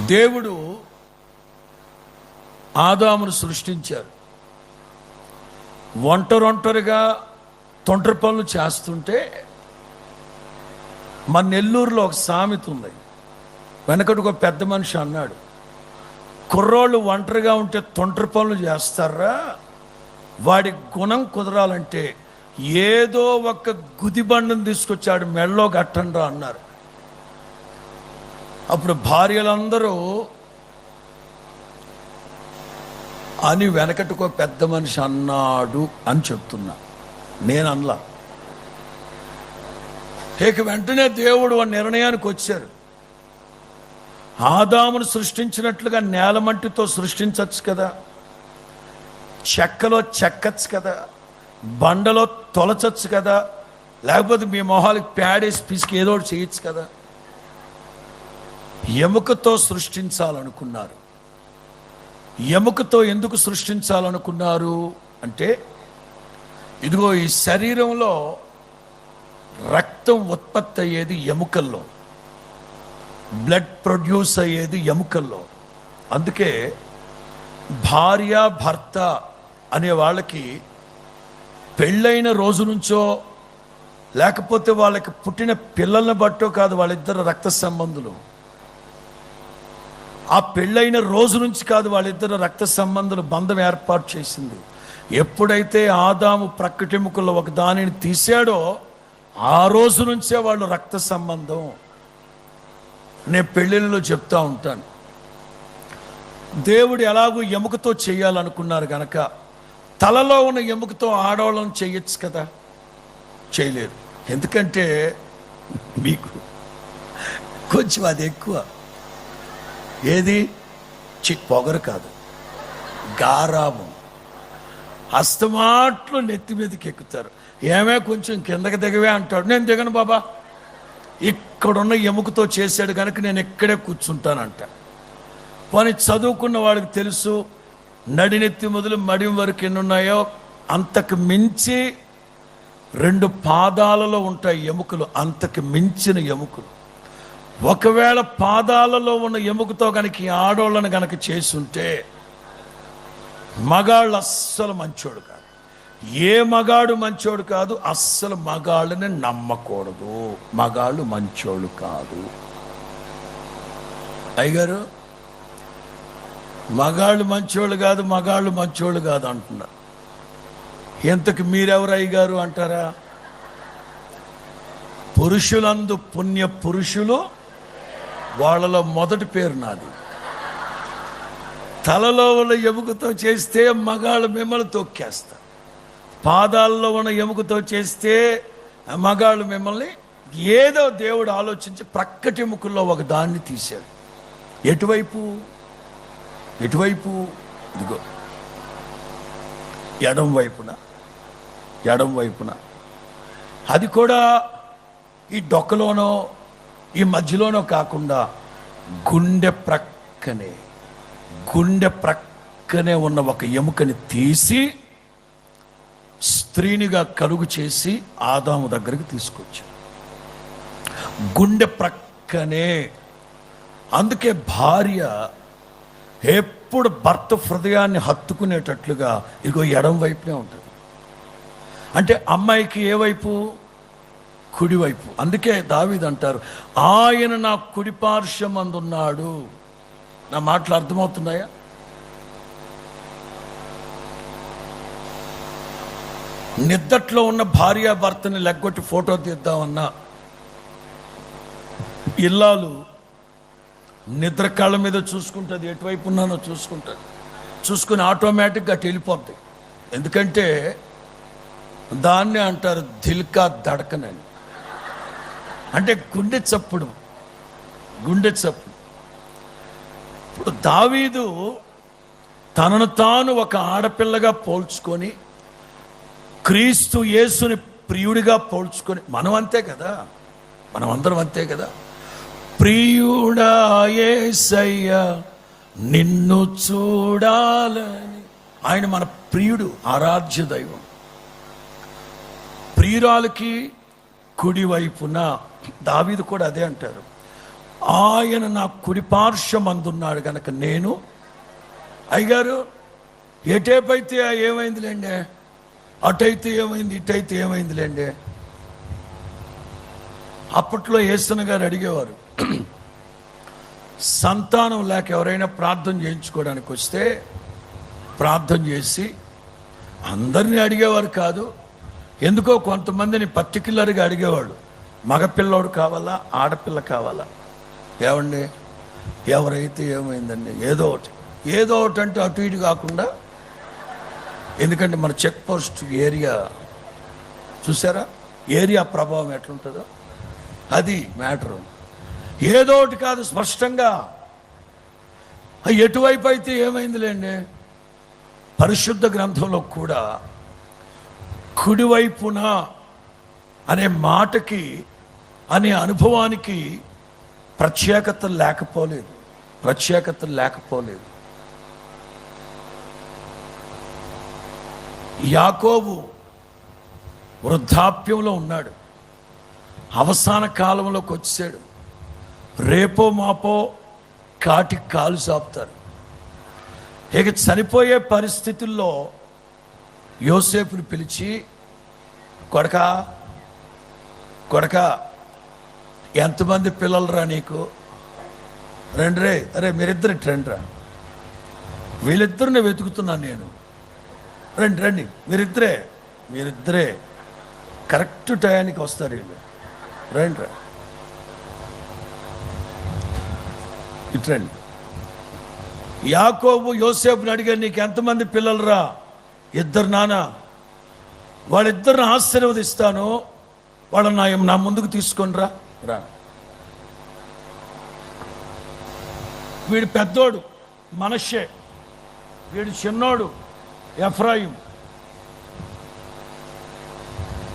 దేవుడు ఆదామును సృష్టించారు. ఒంటరొంటరిగా తొంటరి పనులు చేస్తుంటే మన నెల్లూరులో ఒక సామెత ఉంది. వెనకటి ఒక పెద్ద మనిషి అన్నాడు కుర్రోళ్ళు ఒంటరిగా ఉంటే తొంటరి పనులు చేస్తారా? వాడి గుణం కుదరాలంటే ఏదో ఒక గుదిబండను తీసుకొచ్చాడు మెళ్ళో కట్టండ్రా అన్నారు. అప్పుడు భార్యలందరూ అని వెనకటికో పెద్ద మనిషి అన్నాడు అని చెప్తున్నా. నేను అనలా ఇక వెంటనే దేవుడు ఆ నిర్ణయానికి వచ్చారు. ఆదామును సృష్టించినట్లుగా నేలమంటితో సృష్టించవచ్చు కదా. చెక్కలో చెక్కచ్చు కదా. బండలో తొలచచ్చు కదా. లేకపోతే మీ మొహాలకు ప్యాడేసి పిసికి ఏదో ఒకటి చేయొచ్చు కదా. ఎముకతో సృష్టించాలనుకున్నారు. ఎముకతో ఎందుకు సృష్టించాలనుకున్నారు అంటే ఇదిగో ఈ శరీరంలో రక్తం ఉత్పత్తి అయ్యేది ఎముకల్లో. బ్లడ్ ప్రొడ్యూస్ అయ్యేది ఎముకల్లో. అందుకే భార్య భర్త అనే వాళ్ళకి పెళ్ళైన రోజు నుంచో లేకపోతే వాళ్ళకి పుట్టిన పిల్లల్ని బట్టో కాదు వాళ్ళిద్దరు రక్త సంబంధులు. ఆ పెళ్ళైన రోజు నుంచి కాదు వాళ్ళిద్దరు రక్త సంబంధం బంధం ఏర్పాటు చేసింది. ఎప్పుడైతే ఆదాము ప్రక్కటెముకల్లో ఒక దానిని తీశాడో ఆ రోజు నుంచే వాళ్ళు రక్త సంబంధం. నేను పెళ్ళిళ్ళలో చెప్తా ఉంటాను. దేవుడు ఎలాగో ఎముకతో చేయాలనుకున్నారు కనుక తలలో ఉన్న ఎముకతో ఆడవాళ్ళని చేయొచ్చు కదా? చేయలేరు. ఎందుకంటే మీకు కొంచెం అది ఎక్కువ. ఏది? చి పొగరు కాదు. గారాబం. అస్తమాట్లు నెత్తి మీదకి ఎక్కుతారు. ఏమే కొంచెం కిందకి దిగవే అంటాడు. నేను దిగను బాబా. ఇక్కడున్న ఎముకతో చేశాడు కనుక నేను ఇక్కడే కూర్చుంటానంట. పోనీ చదువుకున్న వాడికి తెలుసు నడినెత్తి మొదలు మడి వరకు ఎన్ని ఉన్నాయో? అంతకు మించి రెండు పాదాలలో ఉంటాయి ఎముకలు. అంతకు మించిన ఎముకలు. ఒకవేళ పాదాలలో ఉన్న ఎముకతో కనుక ఈ కనుక గనక చేసుంటే మగాళ్ళు అస్సలు మంచోడు కాదు. ఏ మగాడు మంచోడు కాదు అస్సలు మగాళ్ళని నమ్మకూడదు. మగాళ్ళు మంచోళ్ళు కాదు. అయ్యగారు మగాళ్ళు మంచోళ్ళు కాదు మగాళ్ళు మంచోళ్ళు కాదు అంటున్నారు. ఎంతకు మీరెవరు అయ్యగారు అంటారా? పురుషులందు పుణ్య పురుషులు వాళ్ళలో మొదటి పేరు నాది. తలలో ఉన్న ఎముకతో చేస్తే మగాళ్ళు మిమ్మల్ని తొక్కేస్తారు పాదాల్లో ఉన్న ఎముకతో చేస్తే మగాళ్ళు మిమ్మల్ని ఏదో దేవుడు ఆలోచించి ప్రక్కటి ఎముకల్లో ఒక దాన్ని తీశాడు ఎటువైపు? ఎటువైపు? ఇదిగో. ఎడం వైపున. ఎడం వైపున. అది కూడా ఈ డొక్కలోనో ఈ మధ్యలోనో కాకుండా గుండె ప్రక్కనే గుండె ప్రక్కనే ఉన్న ఒక ఎముకని తీసి స్త్రీనిగా కలుగు చేసి ఆదాము దగ్గరికి తీసుకొచ్చారు గుండె ప్రక్కనే అందుకే భార్య ఎప్పుడు భర్త హృదయాన్ని హత్తుకునేటట్లుగా ఇదిగో ఎడం వైపునే ఉంటుంది. అంటే అమ్మాయికి ఏ వైపు? కుడివైపు. అందుకే దావీద్ అంటారు ఆయన నా కుడిపార్శ్వం అందున్నాడు నా మాటలు అర్థమవుతున్నాయా? నిద్దట్లో ఉన్న భార్య భర్తని లెగ్గొట్టి ఫోటో తీద్దామన్నా ఇల్లాలు నిద్ర కళ్ళ మీద చూసుకుంటుంది ఎటువైపు ఉన్నానో చూసుకుంటుంది. చూసుకుని ఆటోమేటిక్గా అటు వెళ్ళిపోద్ది ఎందుకంటే దాన్ని అంటారు దిల్కా దడకనని అంటే గుండె చప్పుడు. గుండె చప్పుడు. ఇప్పుడు దావీదు తనను తాను ఒక ఆడపిల్లగా పోల్చుకొని క్రీస్తు యేసుని ప్రియుడిగా పోల్చుకొని మనం అంతే కదా? మనం అందరం అంతే కదా? ప్రియుడా నిన్ను చూడాలని. ఆయన మన ప్రియుడు ఆరాధ్య దైవం. ప్రియురాలకి కుడివైపున దావీదు కూడా అదే అంటారు. ఆయన నా కుడిపార్శ్వం అందున్నాడు గనక నేను. అయ్యగారు ఎటేపైతే ఏమైందిలేండి? అటైతే ఏమైంది ఇటైతే ఏమైందిలేండి? అప్పట్లో ఏసన గారు అడిగేవారు సంతానం లేక ఎవరైనా ప్రార్థన చేయించుకోవడానికి వస్తే ప్రార్థన చేసి అందరినీ అడిగేవారు కాదు. ఎందుకో కొంతమందిని పర్టికులర్గా అడిగేవాడు మగపిల్లోడు కావాలా ఆడపిల్ల కావాలా? ఏమండి? ఎవరైతే ఏమైందండి? ఏదో ఒకటి. ఏదో ఒకటి అంటే అటు ఇటు కాకుండా ఎందుకంటే మన చెక్ పోస్ట్ ఏరియా చూసారా? ఏరియా ప్రభావం ఎట్లుంటుందో? అది మ్యాటరు. ఏదో ఒకటి కాదు స్పష్టంగా. ఎటువైపు అయితే ఏమైందిలేండి? పరిశుద్ధ గ్రంథంలో కూడా కుడివైపున అనే మాటకి అనే అనుభవానికి ప్రత్యేకత లేకపోలేదు. ప్రత్యేకత లేకపోలేదు. యాకోబు వృద్ధాప్యంలో ఉన్నాడు. అవసాన కాలంలోకి వచ్చాడు. రేపో మాపో కాటి కాలు సాపుతారు ఇక చనిపోయే పరిస్థితుల్లో యోసేపుని పిలిచి కొడక కొడక ఎంతమంది పిల్లలరా నీకు? రండి రే అరే మీరిద్దరు ఇటు వీళ్ళిద్దరు వీళ్ళిద్దరిని వెతుకుతున్నాను నేను. రండి రండి మీరిద్దరే మీరిద్దరే. కరెక్ట్ టయానికి వస్తారు వీళ్ళు. రండి రా. ఇటు యాకోబు యోసేపుని అడిగారు నీకు ఎంతమంది పిల్లలరా? ఇద్దరు నాన్న వాళ్ళిద్దరిని ఆశీర్వదిస్తాను. వాళ్ళని నా నా ముందుకు తీసుకొని రా. వీడు పెద్దోడు మనషే వీడు చిన్నోడు ఎఫ్రాయిం.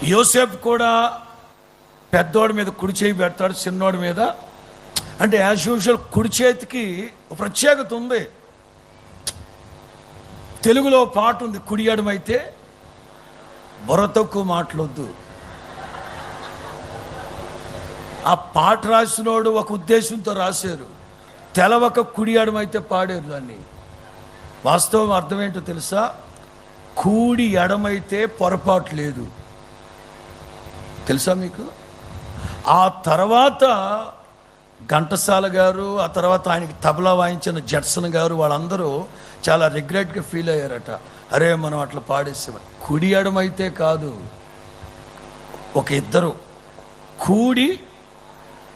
యోసేఫ్ కూడా పెద్దోడి మీద కుడి చేయి పెడతాడు చిన్నోడి మీద. అంటే యాజ్ యూజువల్ కుడి చేతికి ఒక ప్రత్యేకత ఉంది. తెలుగులో పాట ఉంది కుడియడం అయితే బుర్ర తక్కువ మాటలొద్దు ఆ పాట రాసినోడు ఒక ఉద్దేశంతో రాశారు. తెలవక కుడి ఎడమైతే పాడారు దాన్ని. వాస్తవం అర్థం ఏంటో తెలుసా? కూడి ఎడమైతే పొరపాటు లేదు. తెలుసా మీకు? ఆ తర్వాత ఘంటసాల గారు ఆ తర్వాత ఆయనకి తబలా వాయించిన జడ్సన్ గారు వాళ్ళందరూ చాలా రిగ్రెట్గా ఫీల్ అయ్యారట. అరే మనం అట్లా పాడేసాం. కుడి ఎడమైతే కాదు. ఒక ఇద్దరు. కూడి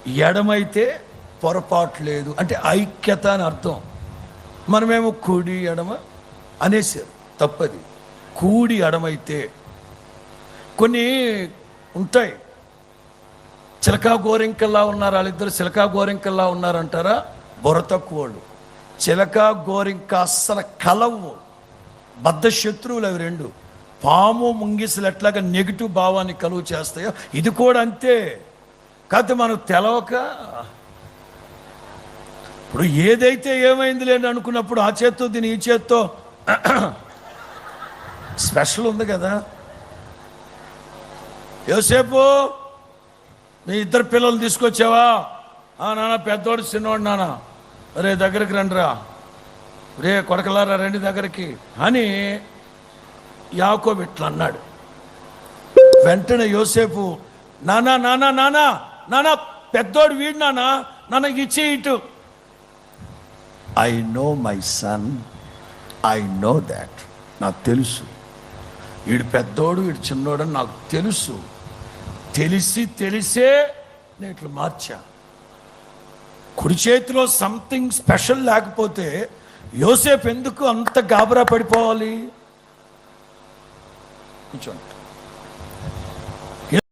ఎడమైతే పొరపాటు లేదు అంటే ఐక్యత అని అర్థం. మనమేమో కూడి ఎడమ అనేసారు తప్పది. కూడి ఎడమైతే కొన్ని ఉంటాయి. చిలకా గోరింకల్లా ఉన్నారు వాళ్ళిద్దరు చిలకా గోరింకల్లా ఉన్నారంటారా? బుర్ర తక్కువ చిలకా గోరింక అస్సలు కలవు. బద్ధ శత్రువులు అవి రెండు. పాము ముంగిసలు ఎట్లాగా నెగిటివ్ భావాన్ని కలుగు చేస్తాయో ఇది కూడా అంతే. కాకపోతే మనకు తెలవక ఇప్పుడు ఏదైతే ఏమైంది లేని అనుకున్నప్పుడు ఆ చేత్తో దీని ఈ చేత్తో స్పెషల్ ఉంది కదా. యోసేపు నీ ఇద్దరు పిల్లలు తీసుకొచ్చావా? ఆ నాన్న పెద్దోడు చిన్నోడు నాన్న. రే దగ్గరికి రండిరా. రే కొడకలారా రండి దగ్గరికి అని యాకోబిట్లు అన్నాడు వెంటనే యోసేపు నానా నానా నానా నానా పెద్దోడు వీడు నానా నన్ను ఇచ్చి ఇటు. I know my son I know that నాకు తెలుసు. వీడు పెద్దోడు వీడు చిన్నోడు నాకు తెలుసు. తెలిసి తెలిసే నేను ఇట్లా మార్చా. కుడి చేతిలో సంథింగ్ స్పెషల్ లేకపోతే యోసేపు ఎందుకు అంత గాబరా పడిపోవాలి? కూర్చోండి.